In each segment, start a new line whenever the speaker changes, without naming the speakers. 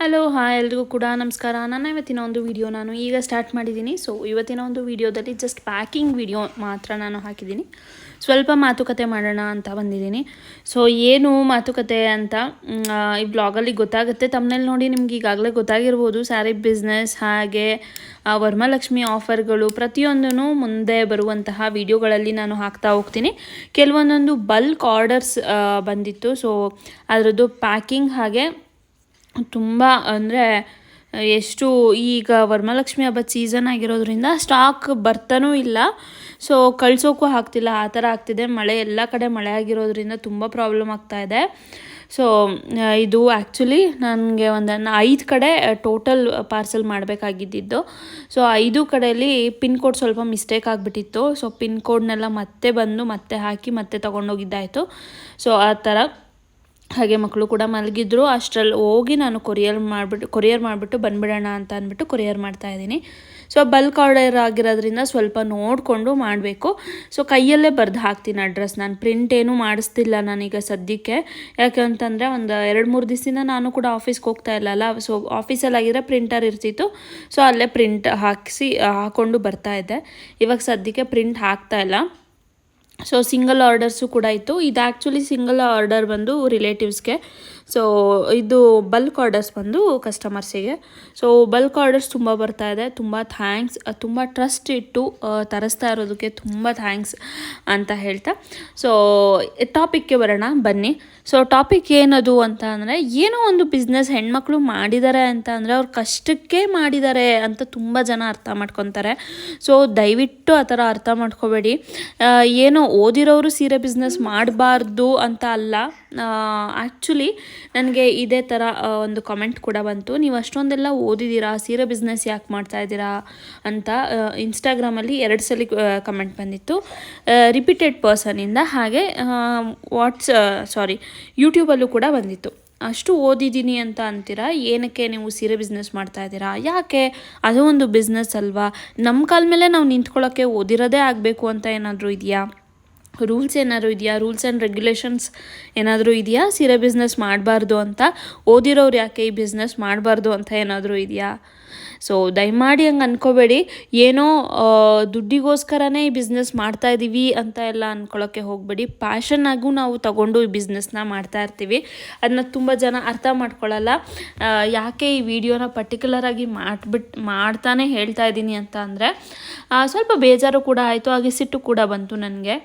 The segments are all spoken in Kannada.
ಹಲೋ ಹಾ ಎಲ್ರಿಗೂ ಕೂಡ ನಮಸ್ಕಾರ. ನಾನು ಇವತ್ತಿನ ಒಂದು ವಿಡಿಯೋ ನಾನು ಈಗ ಸ್ಟಾರ್ಟ್ ಮಾಡಿದ್ದೀನಿ. ಸೊ ಇವತ್ತಿನ ಒಂದು ವಿಡಿಯೋದಲ್ಲಿ ಜಸ್ಟ್ ಪ್ಯಾಕಿಂಗ್ ವಿಡಿಯೋ ಮಾತ್ರ ನಾನು ಹಾಕಿದ್ದೀನಿ. ಸ್ವಲ್ಪ ಮಾತುಕತೆ ಮಾಡೋಣ ಅಂತ ಬಂದಿದ್ದೀನಿ. ಸೊ ಏನು ಮಾತುಕತೆ ಅಂತ ಈ ಬ್ಲಾಗಲ್ಲಿ ಗೊತ್ತಾಗುತ್ತೆ. ತಮ್ಮನೇಲಿ ನೋಡಿ ನಿಮ್ಗೆ ಈಗಾಗಲೇ ಗೊತ್ತಾಗಿರ್ಬೋದು. ಸ್ಯಾರಿ ಬಿಸ್ನೆಸ್ ಹಾಗೆ ವರ್ಮಲಕ್ಷ್ಮಿ ಆಫರ್ಗಳು ಪ್ರತಿಯೊಂದೂ ಮುಂದೆ ಬರುವಂತಹ ವಿಡಿಯೋಗಳಲ್ಲಿ ನಾನು ಹಾಕ್ತಾ ಹೋಗ್ತೀನಿ. ಕೆಲವೊಂದೊಂದು ಬಲ್ಕ್ ಆರ್ಡರ್ಸ್ ಬಂದಿತ್ತು. ಸೊ ಅದರದ್ದು ಪ್ಯಾಕಿಂಗ್ ಹಾಗೆ ತುಂಬ ಅಂದರೆ, ಎಷ್ಟು ಈಗ ವರಮಹಾಲಕ್ಷ್ಮಿ ಹಬ್ಬದ ಸೀಸನ್ ಆಗಿರೋದ್ರಿಂದ ಸ್ಟಾಕ್ ಬರ್ತಾನೂ ಇಲ್ಲ. ಸೊ ಕಳಿಸೋಕ್ಕೂ ಆಗ್ತಿಲ್ಲ. ಆ ಥರ ಆಗ್ತಿದೆ. ಮಳೆ ಎಲ್ಲ ಕಡೆ ಮಳೆ ಆಗಿರೋದ್ರಿಂದ ತುಂಬ ಪ್ರಾಬ್ಲಮ್ ಆಗ್ತಾ ಇದೆ. ಸೊ ಇದು ಆ್ಯಕ್ಚುಲಿ ನನಗೆ ಒಂದು ಐದು ಕಡೆ ಟೋಟಲ್ ಪಾರ್ಸಲ್ ಮಾಡಬೇಕಾಗಿದ್ದಿದ್ದು. ಸೊ ಐದು ಕಡೆಯಲ್ಲಿ ಪಿನ್ ಕೋಡ್ ಸ್ವಲ್ಪ ಮಿಸ್ಟೇಕ್ ಆಗಿಬಿಟ್ಟಿತ್ತು. ಸೊ ಪಿನ್ ಕೋಡ್ನೆಲ್ಲ ಮತ್ತೆ ಬಂದು ಮತ್ತೆ ಹಾಕಿ ಮತ್ತೆ ತೊಗೊಂಡೋಗಿದ್ದಾಯಿತು. ಸೊ ಆ ಥರ. ಹಾಗೆ ಮಕ್ಕಳು ಕೂಡ ಮಲಗಿದ್ರು. ಅಷ್ಟರಲ್ಲಿ ಹೋಗಿ ನಾನು ಕೊರಿಯರ್ ಮಾಡಿಬಿಟ್ಟು ಕೊರಿಯರ್ ಮಾಡಿಬಿಟ್ಟು ಬಂದ್ಬಿಡೋಣ ಅಂತ ಅಂದ್ಬಿಟ್ಟು ಕೊರಿಯರ್ ಮಾಡ್ತಾ ಇದ್ದೀನಿ. ಸೊ, ಬಲ್ಕ್ ಆರ್ಡರ್ ಆಗಿರೋದ್ರಿಂದ ಸ್ವಲ್ಪ ನೋಡಿಕೊಂಡು ಮಾಡಬೇಕು. ಸೊ, ಕೈಯಲ್ಲೇ ಬರೆದು ಹಾಕ್ತೀನಿ ಅಡ್ರೆಸ್. ನಾನು ಪ್ರಿಂಟ್ ಏನೂ ಮಾಡಿಸ್ತಿಲ್ಲ ನಾನೀಗ ಸದ್ಯಕ್ಕೆ. ಯಾಕೆ ಅಂತಂದರೆ ಒಂದು ಎರಡು ಮೂರು ದಿವಸದಿಂದ ನಾನು ಕೂಡ ಆಫೀಸ್ಗೆ ಹೋಗ್ತಾ ಇಲ್ಲಲ್ಲ. ಸೊ ಆಫೀಸಲ್ಲಾಗಿರೋ ಪ್ರಿಂಟರ್ ಇರ್ತಿತ್ತು. ಸೊ, ಅಲ್ಲೇ ಪ್ರಿಂಟ್ ಹಾಕಿಸಿ ಹಾಕ್ಕೊಂಡು ಬರ್ತಾ ಇದ್ದೆ. ಇವಾಗ ಸದ್ಯಕ್ಕೆ ಪ್ರಿಂಟ್ ಹಾಕ್ತಾ ಇಲ್ಲ. ಸೊ ಸಿಂಗಲ್ ಆರ್ಡರ್ಸು ಕೂಡ ಇತ್ತು. ಇದು ಆ್ಯಕ್ಚುಲಿ ಸಿಂಗಲ್ ಆರ್ಡರ್ ಬಂದು ರಿಲೇಟಿವ್ಸ್ಗೆ ಸೊ ಇದು ಬಲ್ಕ್ ಆರ್ಡರ್ಸ್ ಬಂದು ಕಸ್ಟಮರ್ಸಿಗೆ ಸೊ ಬಲ್ಕ್ ಆರ್ಡರ್ಸ್ ತುಂಬ ಬರ್ತಾ ಇದೆ. ತುಂಬ ಥ್ಯಾಂಕ್ಸ್ ತುಂಬ ಟ್ರಸ್ಟ್ ಇಟ್ಟು ತರಿಸ್ತಾ ಇರೋದಕ್ಕೆ ತುಂಬ ಥ್ಯಾಂಕ್ಸ್ ಅಂತ ಹೇಳ್ತಾ. ಸೊ ಟಾಪಿಕ್ಗೆ ಬರೋಣ, ಬನ್ನಿ. ಸೊ ಟಾಪಿಕ್ ಏನದು ಅಂತ ಅಂದರೆ, ಏನೋ ಒಂದು ಬಿಸ್ನೆಸ್ ಹೆಣ್ಮಕ್ಳು ಮಾಡಿದ್ದಾರೆ ಅಂತ ಅಂದರೆ, ಅವ್ರ ಕಷ್ಟಕ್ಕೆ ಮಾಡಿದ್ದಾರೆ ಅಂತ ತುಂಬ ಜನ ಅರ್ಥ ಮಾಡ್ಕೊತಾರೆ. ಸೊ ದಯವಿಟ್ಟು ಆ ಥರ ಅರ್ಥ ಮಾಡ್ಕೋಬೇಡಿ. ಏನೋ ಓದಿರೋರು ಸೀರೆ ಬಿಸ್ನೆಸ್ ಮಾಡಬಾರ್ದು ಅಂತ ಅಲ್ಲ. ಆ್ಯಕ್ಚುಲಿ ನನಗೆ ಇದೇ ಥರ ಒಂದು ಕಮೆಂಟ್ ಕೂಡ ಬಂತು. ನೀವು ಅಷ್ಟೊಂದೆಲ್ಲ ಓದಿದ್ದೀರಾ? ಸೀರೆ ಬಿಸ್ನೆಸ್ ಯಾಕೆ ಮಾಡ್ತಾ ಇದ್ದೀರಾ? ಅಂತ ಇನ್ಸ್ಟಾಗ್ರಾಮಲ್ಲಿ ಎರಡು ಸಲ ಕಮೆಂಟ್ ಬಂದಿತ್ತು. ರಿಪೀಟೆಡ್ ಪರ್ಸನಿಂದ ಹಾಗೆ ವಾಟ್ಸ್ ಸಾರಿ ಯೂಟ್ಯೂಬಲ್ಲೂ ಕೂಡ ಬಂದಿತ್ತು. ಅಷ್ಟು ಓದಿದ್ದೀನಿ ಅಂತ ಅಂತೀರಾ? ಏನಕ್ಕೆ ನೀವು ಸೀರೆ ಬಿಸ್ನೆಸ್ ಮಾಡ್ತಾ ಇದ್ದೀರಾ? ಯಾಕೆ? ಅದು ಒಂದು ಬಿಸ್ನೆಸ್ ಅಲ್ವಾ? ನಮ್ಮ ಕಾಲ ಮೇಲೆ ನಾವು ನಿಂತ್ಕೊಳ್ಳೋಕ್ಕೆ ಓದಿರೋದೇ ಆಗಬೇಕು ಅಂತ ಏನಾದರೂ ಇದೆಯಾ? ರೂಲ್ಸ್ ಏನಾದರೂ ಇದೆಯಾ? ರೂಲ್ಸ್ ಆ್ಯಂಡ್ ರೆಗ್ಯುಲೇಷನ್ಸ್ ಏನಾದರೂ ಇದೆಯಾ? ಸೀರೆ ಬಿಸ್ನೆಸ್ ಮಾಡಬಾರ್ದು ಅಂತ? ಓದಿರೋರು ಯಾಕೆ ಈ ಬಿಸ್ನೆಸ್ ಮಾಡಬಾರ್ದು ಅಂತ ಏನಾದರೂ ಇದೆಯಾ? ಸೊ ದಯಮಾಡಿ ಹಂಗೆ ಅಂದ್ಕೋಬೇಡಿ ಏನೋ ದುಡ್ಡಿಗೋಸ್ಕರನೇ ಈ ಬಿಸ್ನೆಸ್ ಮಾಡ್ತಾ ಇದ್ದೀವಿ ಅಂತ ಎಲ್ಲ ಅಂದ್ಕೊಳ್ಳೋಕ್ಕೆ ಹೋಗಬೇಡಿ. ಪ್ಯಾಷನ್ನಾಗೂ ನಾವು ತಗೊಂಡು ಈ ಬಿಸ್ನೆಸ್ನ ಮಾಡ್ತಾ ಇರ್ತೀವಿ. ಅದನ್ನ ತುಂಬ ಜನ ಅರ್ಥ ಮಾಡ್ಕೊಳ್ಳಲ್ಲ ಯಾಕೆ ಈ ವಿಡಿಯೋನ ಪರ್ಟಿಕ್ಯುಲರ್ ಆಗಿ ಮಾಡ್ಬಿಟ್ಟು ಮಾಡ್ತಾನೆ ಹೇಳ್ತಾ ಇದ್ದೀನಿ ಅಂತ ಅಂದರೆ ಸ್ವಲ್ಪ ಬೇಜಾರು ಕೂಡ ಆಯಿತು. ಹಾಗೆ ಸಿಟ್ಟು ಕೂಡ ಬಂತು ನನಗೆ.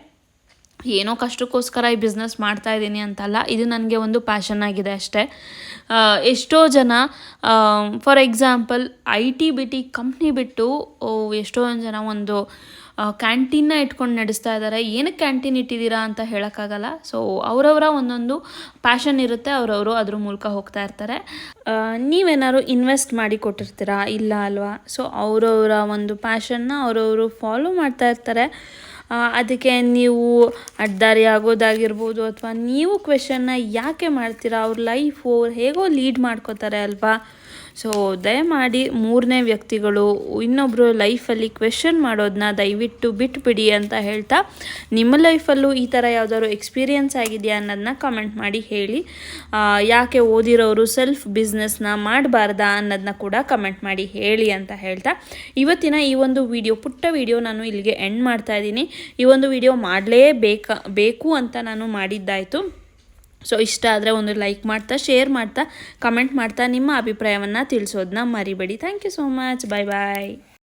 ಏನೋ ಕಷ್ಟಕ್ಕೋಸ್ಕರ ಈ ಬಿಸ್ನೆಸ್ ಮಾಡ್ತಾ ಇದ್ದೀನಿ ಅಂತಲ್ಲ, ಇದು ನನಗೆ ಒಂದು ಪ್ಯಾಷನ್ ಆಗಿದೆ ಅಷ್ಟೇ. ಎಷ್ಟೋ ಜನ for example I T B T company ಬಿಟ್ಟು ಎಷ್ಟೋ ಜನ ಒಂದು ಕ್ಯಾಂಟೀನ್ನ ಇಟ್ಕೊಂಡು ನಡೆಸ್ತಾ ಇದ್ದಾರೆ ಏನಕ್ಕೆ ಕ್ಯಾಂಟೀನ್ ಇಟ್ಟಿದ್ದೀರಾ ಅಂತ ಹೇಳೋಕ್ಕಾಗಲ್ಲ. ಸೊ ಅವರವರ ಒಂದೊಂದು ಪ್ಯಾಷನ್ ಇರುತ್ತೆ, ಅವರವರು ಅದ್ರ ಮೂಲಕ ಹೋಗ್ತಾ ಇರ್ತಾರೆ. ನೀವೇನಾದ್ರು ಇನ್ವೆಸ್ಟ್ ಮಾಡಿ ಕೊಟ್ಟಿರ್ತೀರಾ, ಇಲ್ಲ ಅಲ್ವಾ? ಸೊ ಅವರವರ ಒಂದು ಪ್ಯಾಷನ್ನ ಅವರವರು ಫಾಲೋ ಮಾಡ್ತಾ ಇರ್ತಾರೆ. ಅದಕ್ಕೆ ನೀವು ಅಡ್ಡಾರಿ ಆಗೋದಾಗಿರ್ಬೋದು ಅಥವಾ ನೀವು ಕ್ವೆಶನ್ನ ಯಾಕೆ ಮಾಡ್ತೀರಾ? ಅವ್ರ ಲೈಫು ಅವ್ರು ಹೇಗೋ ಲೀಡ್ ಮಾಡ್ಕೋತಾರೆ ಅಲ್ವಾ? ಸೊ ದಯಮಾಡಿ ಮೂರನೇ ವ್ಯಕ್ತಿಗಳು ಇನ್ನೊಬ್ಬರು ಲೈಫಲ್ಲಿ ಕ್ವೆಶನ್ ಮಾಡೋದನ್ನ ದಯವಿಟ್ಟು ಬಿಟ್ಬಿಡಿ ಅಂತ ಹೇಳ್ತಾ, ನಿಮ್ಮ ಲೈಫಲ್ಲೂ ಈ ಥರ ಯಾವುದಾದ್ರು ಎಕ್ಸ್ಪೀರಿಯನ್ಸ್ ಆಗಿದೆಯಾ ಅನ್ನೋದನ್ನ ಕಮೆಂಟ್ ಮಾಡಿ ಹೇಳಿ. ಯಾಕೆ ಓದಿರೋರು ಸೆಲ್ಫ್ ಬಿಸ್ನೆಸ್ನ ಮಾಡಬಾರ್ದಾ ಅನ್ನೋದನ್ನ ಕೂಡ ಕಮೆಂಟ್ ಮಾಡಿ ಹೇಳಿ ಅಂತ ಹೇಳ್ತಾ. ಇವತ್ತಿನ ಈ ಒಂದು ವಿಡಿಯೋ ಪುಟ್ಟ ವಿಡಿಯೋ ನಾನು ಇಲ್ಲಿಗೆ ಎಂಡ್ ಮಾಡ್ತಾ ಇದ್ದೀನಿ. ಈ ಒಂದು ವಿಡಿಯೋ ಮಾಡಲೇಬೇಕಾ, ಬೇಕು ಅಂತ ನಾನು ಮಾಡಿದ್ದಾಯಿತು. ಸೊ ಇಷ್ಟ ಆದರೆ ಒಂದು ಲೈಕ್ ಮಾಡ್ತಾ ಶೇರ್ ಮಾಡ್ತಾ ಕಮೆಂಟ್ ಮಾಡ್ತಾ ನಿಮ್ಮ ಅಭಿಪ್ರಾಯವನ್ನು ತಿಳಿಸೋದನ್ನ ಮರಿಬೇಡಿ. Thank you so much bye bye